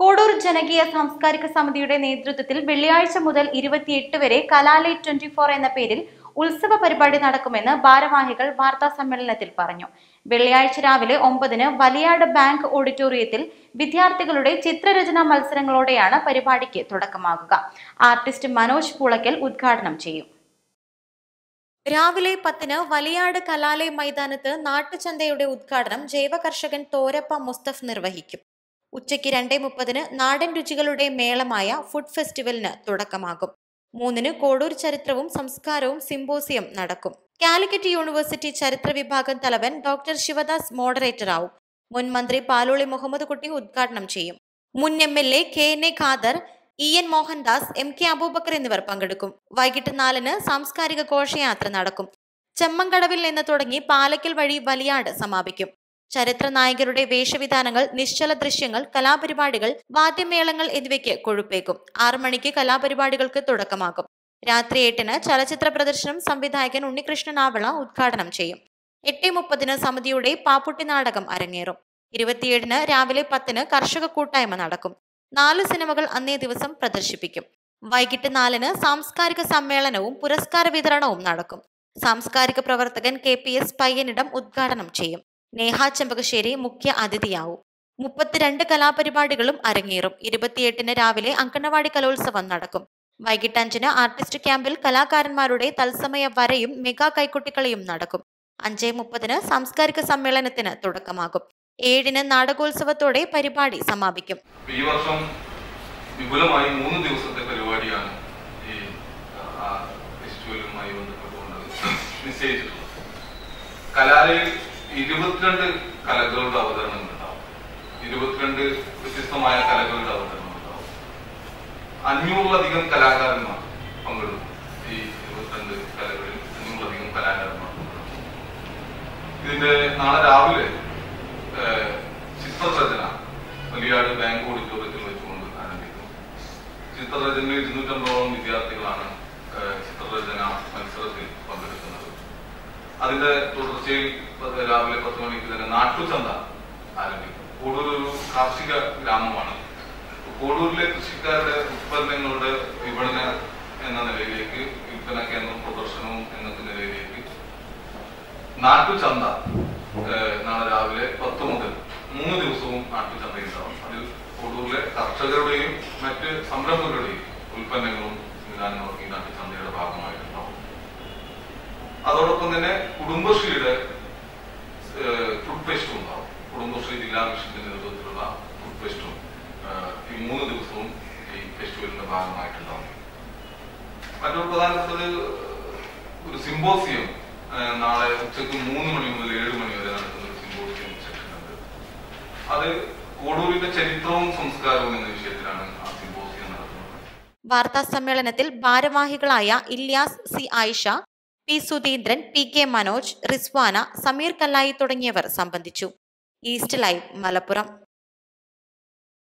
കോഡൂർ ജനകീയ സാംസ്കാരിക സമിതിയുടെ നേതൃത്വത്തിൽ വെള്ളിയാഴ്ച മുതൽ ഇരുപത്തിയെട്ട് വരെ കലാലയ ട്വന്റി ഫോർ എന്ന പേരിൽ ഉത്സവ പരിപാടി നടക്കുമെന്ന് ഭാരവാഹികൾ വാർത്താ സമ്മേളനത്തിൽ പറഞ്ഞു. വെള്ളിയാഴ്ച രാവിലെ ഒമ്പതിന് വലിയാട് ബാങ്ക് ഓഡിറ്റോറിയത്തിൽ വിദ്യാർത്ഥികളുടെ ചിത്രരചനാ മത്സരങ്ങളോടെയാണ് പരിപാടിക്ക് തുടക്കമാകുക. ആർട്ടിസ്റ്റ് മനോജ് പൂളക്കൽ ഉദ്ഘാടനം ചെയ്യും. രാവിലെ പത്തിന് വലിയാട് കലാലയ മൈതാനത്ത് നാട്ടുചന്തയുടെ ഉദ്ഘാടനം ജൈവ കർഷകൻ തോരപ്പ മുസ്തഫ് നിർവഹിക്കും. ഉച്ചയ്ക്ക് രണ്ടേ മുപ്പതിന് നാടൻ രുചികളുടെ മേളമായ ഫുഡ് ഫെസ്റ്റിവലിന് തുടക്കമാകും. മൂന്നിന് കോടൂർ ചരിത്രവും സംസ്കാരവും സിംബോസിയം നടക്കും. കാലിക്കറ്റ് യൂണിവേഴ്സിറ്റി ചരിത്ര വിഭാഗം തലവൻ ഡോക്ടർ ശിവദാസ് മോഡറേറ്റർ ആവും മുൻ മന്ത്രി പാലോളി മുഹമ്മദ് കുട്ടി ഉദ്ഘാടനം ചെയ്യും. മുൻ M L A K N A Khader E N Mohandas M K Abubakar എന്നിവർ പങ്കെടുക്കും. വൈകിട്ട് നാലിന് സാംസ്കാരിക ഘോഷയാത്ര നടക്കും. ചെമ്മങ്കടവിൽ നിന്ന് തുടങ്ങി പാലക്കൽ വഴി വലിയാട് സമാപിക്കും. ചരിത്ര നായകരുടെ വേഷവിധാനങ്ങൾ നിശ്ചല ദൃശ്യങ്ങൾ കലാപരിപാടികൾ വാദ്യമേളങ്ങൾ എന്നിവയ്ക്ക് കൊഴുപ്പേക്കും. ആറു മണിക്ക് കലാപരിപാടികൾക്ക് തുടക്കമാകും. രാത്രി എട്ടിന് ചലച്ചിത്ര പ്രദർശനം സംവിധായകൻ ഉണ്ണികൃഷ്ണൻ ആവള ഉദ്ഘാടനം ചെയ്യും. എട്ട് മുപ്പതിന് സമിതിയുടെ പാപ്പുട്ടി നാടകം അരങ്ങേറും. ഇരുപത്തിയേഴിന് രാവിലെ പത്തിന് കർഷക കൂട്ടായ്മ നടക്കും. നാല് സിനിമകൾ അന്നേ ദിവസം പ്രദർശിപ്പിക്കും. വൈകിട്ട് നാലിന് സാംസ്കാരിക സമ്മേളനവും പുരസ്കാര വിതരണവും നടക്കും. സാംസ്കാരിക പ്രവർത്തകൻ കെ പി എസ് പയ്യനിടം ഉദ്ഘാടനം ചെയ്യും. നേഹ ചെമ്പകശ്ശേരി മുഖ്യ അതിഥിയാവും. മുപ്പത്തിരണ്ട് കലാപരിപാടികളും അരങ്ങേറും. ഇരുപത്തിയെട്ടിന് രാവിലെ അങ്കണവാടി കലോത്സവം നടക്കും. വൈകിട്ട് അഞ്ചിന് ആർട്ടിസ്റ്റ് ക്യാമ്പിൽ കലാകാരന്മാരുടെ തത്സമയ വരയും മെഗാ കൈക്കുട്ടിക്കളിയും നടക്കും. അഞ്ചേ മുപ്പതിന് സാംസ്കാരിക സമ്മേളനത്തിന് തുടക്കമാകും. ഏഴിന് നാടകോത്സവത്തോടെ പരിപാടി സമാപിക്കും. ഈ വർഷം വിപുലമായി മൂന്ന് ദിവസത്തെ പരിപാടിയാണ് ഈ ഫെസ്റ്റിവലുമായി ബന്ധപ്പെട്ടുകൊണ്ട് നിശ്ചയിച്ചിട്ടുള്ളത്. കലാലയിൽ ഇരുപത്തിരണ്ട് കലകളുടെ അവതരണം ഉണ്ടാവും. ഇരുപത്തിരണ്ട് വ്യത്യസ്തമായ കലകളുടെ അവതരണം ഉണ്ടാവും. അഞ്ഞൂറിലധികം കലാകാരന്മാർ പങ്കെടുക്കും. ഈ ഇരുപത്തിരണ്ട് കലകളിൽ അഞ്ഞൂറിലധികം കലാകാരന്മാർ ഇതിന്റെ നാളെ രാവിലെ ചിത്രരചന വലിയാട് ബാങ്ക് ഓഡിറ്റോറിയത്തിൽ വെച്ചുകൊണ്ട് ആരംഭിക്കും. ചിത്രരചനയിൽ ഇരുന്നൂറ്റമ്പതോളം വിദ്യാർത്ഥികളാണ് ചിത്രരചന മത്സരത്തിൽ പങ്കെടുക്കുന്നത്. അതിന്റെ തുടർച്ചയിൽ രാവിലെ പത്ത് മണിക്ക് തന്നെ നാട്ടുചന്ത ആരംഭിക്കും. കൂടൂർ ഒരു കാർഷിക ഗ്രാമമാണ്. കോടൂരിലെ കൃഷിക്കാരുടെ ഉത്പന്നങ്ങളുടെ വിപണന എന്ന നിലയിലേക്ക് വിൽപ്പന കേന്ദ്രം പ്രദർശനവും എന്ന നിലയിലേക്ക് നാട്ടുചന്ത നാളെ രാവിലെ പത്ത് മുതൽ മൂന്ന് ദിവസവും നാട്ടുചന്ത ഉണ്ടാവും. അതിൽ കോടൂരിലെ കർഷകരുടെയും മറ്റ് സംരംഭകരുടെയും ഉൽപ്പന്നങ്ങളും ഈ നാട്ടുചന്തയുടെ ഭാഗമായിട്ടുണ്ടാവും അതോടൊപ്പം തന്നെ കുടുംബശ്രീയുടെ ഫുഡ് ഫെസ്റ്റും ഉണ്ടാവും കുടുംബശ്രീ ജില്ലാ മിഷന്റെ നേതൃത്വത്തിലുള്ള ഫുഡ് ഫെസ്റ്റും ഈ മൂന്ന് ദിവസവും ഈ ഫെസ്റ്റിവലിന്റെ ഭാഗമായിട്ടുണ്ടാവും. മറ്റൊരു പ്രധാനപ്പെട്ടത് ഒരു സിംബോസിയം നാളെ ഉച്ചയ്ക്ക് മൂന്ന് മണി മുതൽ ഏഴ് മണി വരെ നടക്കുന്ന ഒരു സിംബോസിയം സെക്ഷനുണ്ട് അത് കോടൂരിന്റെ ചരിത്രവും സംസ്കാരവും എന്ന വിഷയത്തിലാണ് ആ നടക്കുന്നത്. വാർത്താ സമ്മേളനത്തിൽ ഭാരവാഹികളായ Ilyas C Ayisha P Sudheendran P K Manoj Rizwana Sameer Kallayi തുടങ്ങിയവർ സംബന്ധിച്ചു. East live Malappuram.